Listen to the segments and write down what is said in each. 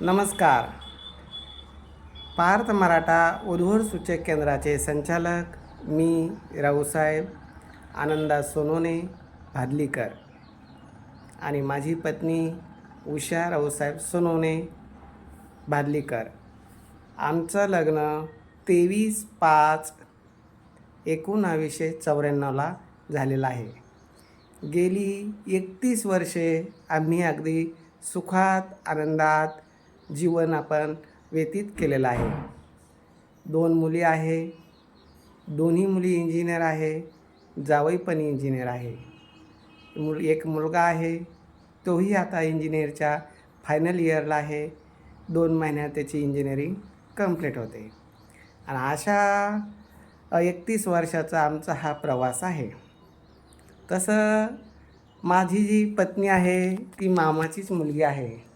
नमस्कार. पार्थ मराठा उद्भर सूचक केंद्राचे संचालक मी राहूसाहेब आनंदा सोनोने भादलीकर आणि माझी पत्नी उषा राहूसाहेब सोनोने भादलीकर. आमचं लग्न तेवीस पाच एकोणावीसशे चौऱ्याण्णवला झालेलं आहे. गेली एकतीस वर्षे आम्ही अगदी सुखात आनंदात जीवन आपण व्यतीत केलेलं आहे. दोन मुली आहे. दोन्ही मुली इंजिनियर आहे. जावई पण इंजिनियर आहे. मुल एक मुलगा आहे. तोही आता इंजिनियरच्या फायनल इयरला आहे. दोन महिन्यात त्याची इंजिनिअरिंग कंप्लीट होते. आणि अशा एकतीस वर्षाचा आमचा हा प्रवास आहे. तसं माझी जी पत्नी आहे ती मामाचीच मुलगी आहे.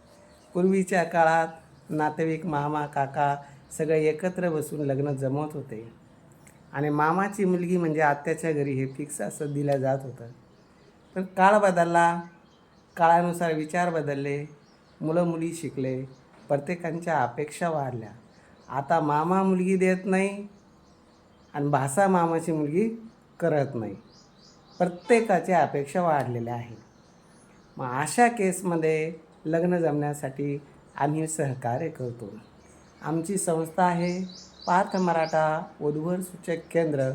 पूर्वीच्या काळात नातेवाईक मामा काका सगळे एकत्र बसून लग्न जमवत होते. आणि मामाची मुलगी म्हणजे आत्याच्या घरी हे फिक्स असं दिलं जात होतं. पण काळ बदलला काळानुसार विचार बदलले मुलं मुली शिकले प्रत्येकांच्या अपेक्षा वाढल्या. आता मामा मुलगी देत नाही आणि भासा मामाची मुलगी करत नाही. प्रत्येकाच्या अपेक्षा वाढलेल्या आहेत. मग अशा केसमध्ये लग्न जमण्यासाठी आम्ही सहकार्य करतो. आमची संस्था आहे पार्थ मराठा वधूवर सूचक केंद्र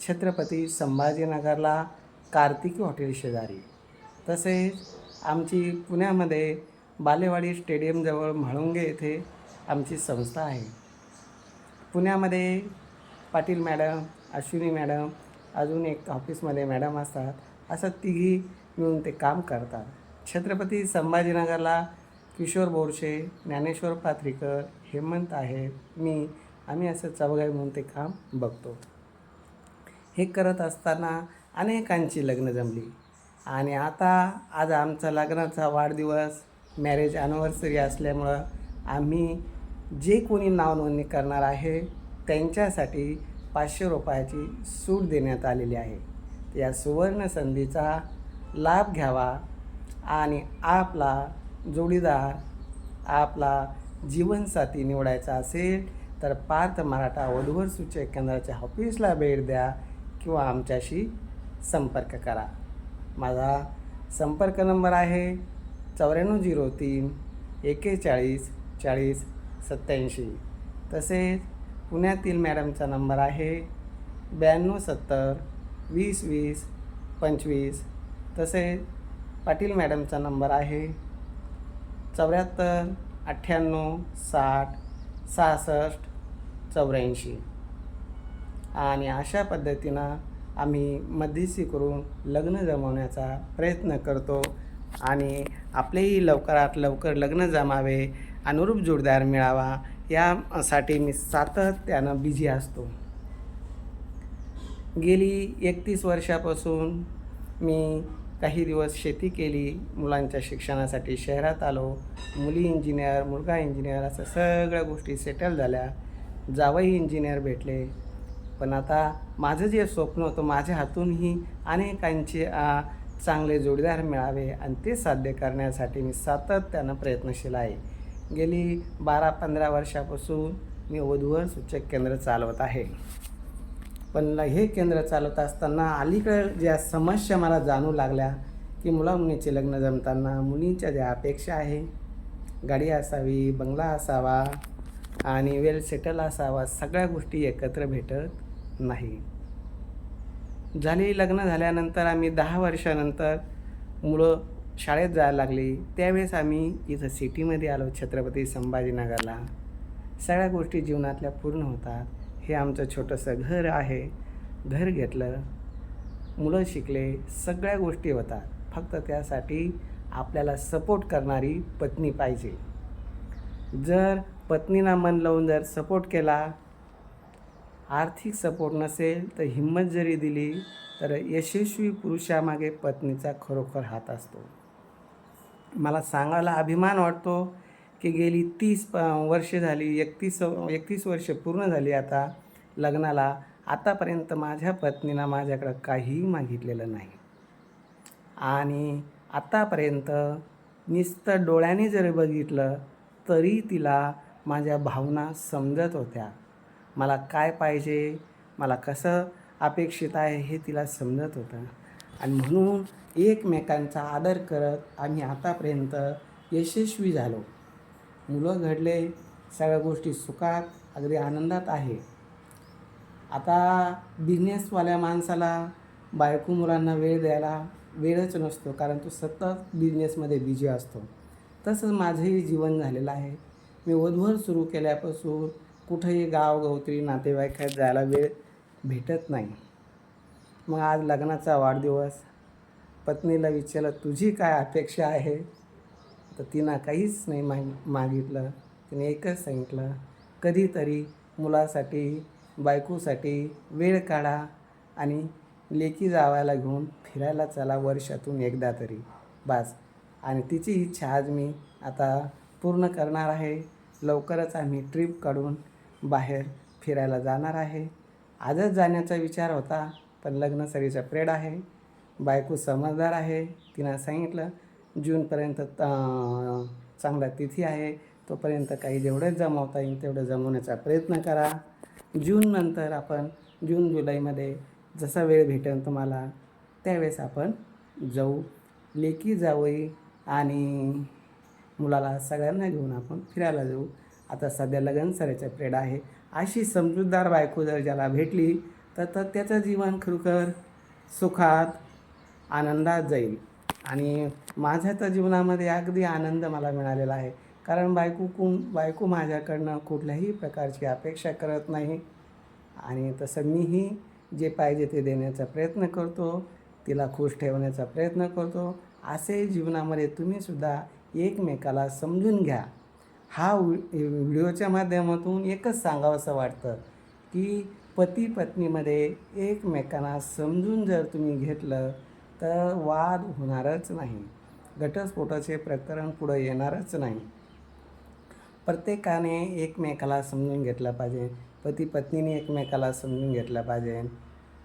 छत्रपती संभाजीनगरला कार्तिकी हॉटेल शेजारी. तसेच आमची पुण्यामध्ये बालेवाडी स्टेडियमजवळ म्हाळुंगे येथे आमची संस्था आहे. पुण्यामध्ये पाटील मॅडम अश्विनी मॅडम अजून एक ऑफिसमध्ये मॅडम असतात असं तिघी मिळून ते काम करतात. छत्रपती संभाजीनगरला किशोर बोरशे ज्ञानेश्वर पात्रीकर हेमंत आहेत मी आम्ही असं चौघाई म्हणून ते काम बघतो. हे करत असताना अनेकांची लग्न जमली. आणि आता आज आमचा लग्नाचा वाढदिवस मॅरेज ॲनिव्हर्सरी असल्यामुळं आम्ही जे कोणी नावनोंदणी करणार आहे त्यांच्यासाठी पाचशे रुपयाची सूट देण्यात आलेली आहे. या सुवर्ण संधीचा लाभ घ्यावा आणि आपला जोडीदार आपला जीवनसाथी निवडायचा असेल तर पार्थ मराठा वधूवर सूचक केंद्राच्या ऑफिसला भेट द्या किंवा आमच्याशी संपर्क करा. माझा संपर्क नंबर आहे चौऱ्याण्णव झिरो तीन एकेचाळीस चाळीस सत्याऐंशी तसेच पुण्यातील मॅडमचा नंबर आहे ब्याण्णव सत्तर वीस वीस पंचवीस. तसेच पाटील मॅडमचा नंबर आहे. चौऱ्याहत्तर अठ्ठ्याण्णव साठ सहासष्ट चौऱ्याऐंशी. आणि अशा पद्धतीनं आम्ही मध्यस्थी करून लग्न जमवण्याचा प्रयत्न करतो आणि आपलेही लवकरात लवकर लग्न जमावे अनुरूप जोडदार मिळावा यासाठी मी सातत्यानं बिझी असतो. गेली एकतीस वर्षापासून मी काही दिवस शेती केली मुलांच्या शिक्षणासाठी शहरात आलो मुली इंजिनियर मुलगा इंजिनियर असं सगळ्या गोष्टी सेटल झाल्या. जावई इंजिनियर भेटले. पण आता माझं जे स्वप्न होतं माझ्या हातूनही अनेकांचे चांगले जोडीदार मिळावे आणि ते साध्य करण्यासाठी मी सातत्यानं प्रयत्नशील आहे. गेली बारा पंधरा वर्षापासून मी वधूवर सूचक केंद्र चालवत आहे. पण हे केंद्र चालवत असताना अलीकडे ज्या समस्या मला जाणू लागल्या की मुला मुलीचे लग्न जमताना मुलींच्या ज्या अपेक्षा आहे गाडी असावी बंगला असावा आणि वेल सेटल असावा सगळ्या गोष्टी एकत्र भेटत नाही. झाली लग्न झाल्यानंतर आम्ही दहा वर्षानंतर मुलं शाळेत जायला लागली. त्यावेळेस आम्ही इथं सिटीमध्ये आलो छत्रपती संभाजीनगरला. सगळ्या गोष्टी जीवनातल्या पूर्ण होतात. हे आमचं छोटंसं घर आहे. घर घेतलं मुलं शिकले सगळ्या गोष्टी होतात. फक्त त्यासाठी आपल्याला सपोर्ट करणारी पत्नी पाहिजे. जर पत्नीला मन लावून जर सपोर्ट केला आर्थिक सपोर्ट नसेल तर हिंमत जरी दिली तर यशस्वी पुरुषामागे पत्नीचा खरोखर हात असतो. मला सांगायला अभिमान वाटतो की गेली तीस वर्ष वर्षे झाली एकतीस एकतीस वर्षे पूर्ण झाली आता लग्नाला. आतापर्यंत माझ्या पत्नीनं माझ्याकडं काहीही मागितलेलं नाही. आणि आतापर्यंत नुसतं डोळ्याने जरी बघितलं तरी तिला माझ्या भावना समजत होत्या. मला काय पाहिजे मला कसं अपेक्षित आहे हे तिला समजत होतं. आणि म्हणून एकमेकांचा आदर करत आम्ही आतापर्यंत यशस्वी झालो. मुलं घडले सगळ्या गोष्टी सुखात अगदी आनंदात आहे. आता बिझनेसवाल्या माणसाला बायको मुलांना वेळ द्यायला वेळच नसतो कारण तो सतत बिझनेसमध्ये बिझी असतो. तसंच माझंही जीवन झालेलं आहे. मी वधवर सुरू केल्यापासून कुठंही गावगवत्री नातेवाईकात जायला वेळ भेटत नाही. मग आज लग्नाचा वाढदिवस. पत्नीला विचारलं तुझी काय अपेक्षा आहे? तर तिनं काहीच नाही माग मागितलं. तिने एकच सांगितलं कधीतरी मुलासाठी बायकोसाठी वेळ काढा आणि लेकी जावायला घेऊन फिरायला चला वर्षातून एकदा तरी. बास. आणि तिची इच्छा आज मी आता पूर्ण करणार आहे. लवकरच आम्ही ट्रिप काढून बाहेर फिरायला जाणार आहे. आजच जाण्याचा विचार होता पण लग्नसरीचा प्रेड आहे. बायको समजदार आहे. तिनं सांगितलं जूनपर्यंत चांगला तिथी आहे. तोपर्यंत काही जेवढं जमवता येईल तेवढं जमवण्याचा प्रयत्न करा. जूननंतर आपण जून जुलैमध्ये जसा वेळ भेटेल तुम्हाला त्यावेळेस आपण जाऊ. लेकी जावई आणि मुलाला सगळ्यांना घेऊन आपण फिरायला जाऊ. आता सध्या लगन सरायचा प्रेड आहे. अशी समजूतदार बायको जर ज्याला भेटली तर तर त्याचं जीवन खरोखर सुखात आनंदात जाईल. आणि माझ्या तर जीवनामध्ये अगदी आनंद मला मिळालेला आहे. कारण बायको कु बायको माझ्याकडनं कुठल्याही प्रकारची अपेक्षा करत नाही. आणि तसं मीही जे पाहिजे ते देण्याचा प्रयत्न करतो तिला खुश ठेवण्याचा प्रयत्न करतो. असे जीवनामध्ये तुम्हीसुद्धा एकमेकाला समजून घ्या. हा व्हि व्हिडिओच्या माध्यमातून एकच सांगावंसं वाटतं की पती पत्नीमध्ये एकमेकांना समजून जर तुम्ही घेतलं तर वाद होणारच नाही. घटस्फोटाचे प्रकरण पुढं येणारच नाही. प्रत्येकाने एकमेकाला समजून घेतलं पाहिजे. पती पत्नीने एकमेकाला समजून घेतलं पाहिजे.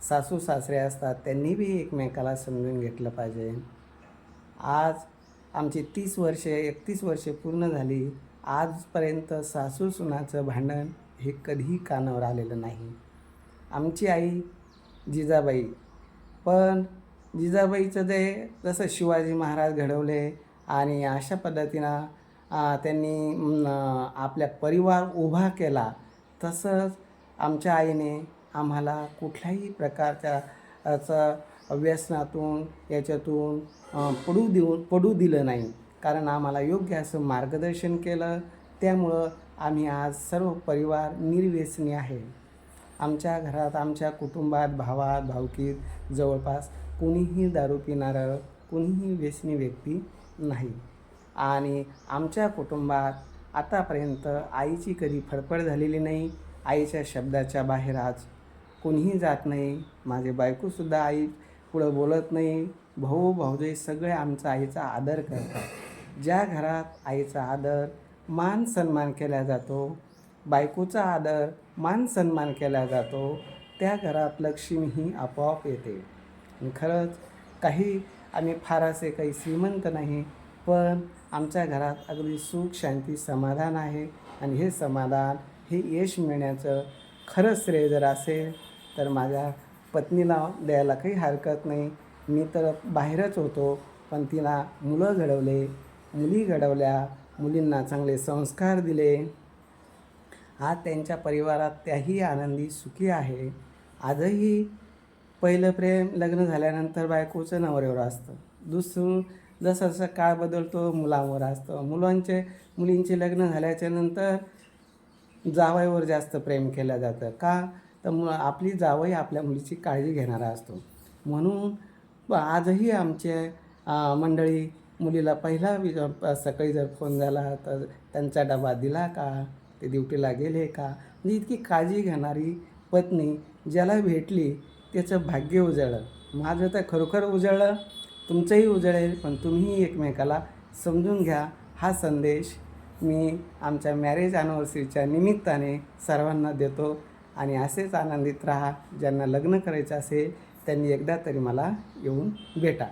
सासू सासरे असतात त्यांनी बी एकमेकाला समजून घेतलं पाहिजे. आज आमची तीस वर्षे एकतीस वर्षे पूर्ण झाली. आजपर्यंत सासू सुनाचं भांडण हे कधीही कानावर आलेलं नाही. आमची आई जिजाबाई पण जिजाबाईचं ते जसं शिवाजी महाराज घडवले आणि अशा पद्धतीनं त्यांनी आपल्या परिवार उभा केला तसंच आमच्या आईने आम्हाला कुठल्याही प्रकारच्या व्यसनातून याच्यातून पडू देऊन पडू दिलं नाही. कारण आम्हाला योग्य असं मार्गदर्शन केलं. त्यामुळं आम्ही आज सर्व परिवार निर्व्यसनी आहे. आमच्या घरात आमच्या कुटुंबात भावात भावकीत जवळपास कुणीही दारू पिणारं कुणीही व्यसनी व्यक्ती नाही. आणि आमच्या कुटुंबात आतापर्यंत आईची कधी फडफड झालेली नाही आईच्या शब्दाच्या बाहेर आज कोणीही जात नाही माझे बायकोसुद्धा आई पुढं बोलत नाही भाऊ भाऊजे सगळे आमचा आईचा आदर करतात. ज्या घरात आईचा आदर मान सन्मान केला जातो बायकोचा आदर मान सन्मान केला जातो त्या घरात लक्ष्मी ही आपोआप येते. आणि खरंच काही आम्ही फार असे काही श्रीमंत नाही पण आमच्या घरात अगदी सुख शांती समाधान आहे. आणि हे समाधान हे यश मिळण्याचं खरंच श्रेय जर असेल तर माझ्या पत्नीला द्यायला काही हरकत नाही. मी तर बाहेरच होतो पण तिला मुलं घडवले मुली घडवल्या मुलींना चांगले संस्कार दिले. आज त्यांच्या परिवारात त्याही आनंदी सुखी आहे. आजही पहिलं प्रेम लग्न झाल्यानंतर बायकोचं नवऱ्यावर असतं. दुसरं जसं जसं काळ बदलतो मुलांवर असतं. मुलांचे मुलींचे लग्न झाल्याच्यानंतर जावईवर जास्त प्रेम केलं जातं. का? तर मु आपली जावई आपल्या मुलीची काळजी घेणारा असतो. म्हणून आजही आमचे मंडळी मुलीला पहिला वि सकाळी जर फोन झाला तर त्यांचा डबा दिला का? ते ड्युटीला गेले का? म्हणजे इतकी काळजी घेणारी पत्नी ज्याला भेटली त्याचं भाग्य उजळलं. माझं तर खरोखर उजळलं तुमचंही उजळेल पण तुम्हीही एकमेकाला समजून घ्या. हा संदेश मी आमच्या मॅरेज ॲनिव्हर्सरीच्या निमित्ताने सर्वांना देतो आणि असेच आनंदित राहा. ज्यांना लग्न करायचं असेल त्यांनी एकदा तरी मला येऊन भेटा.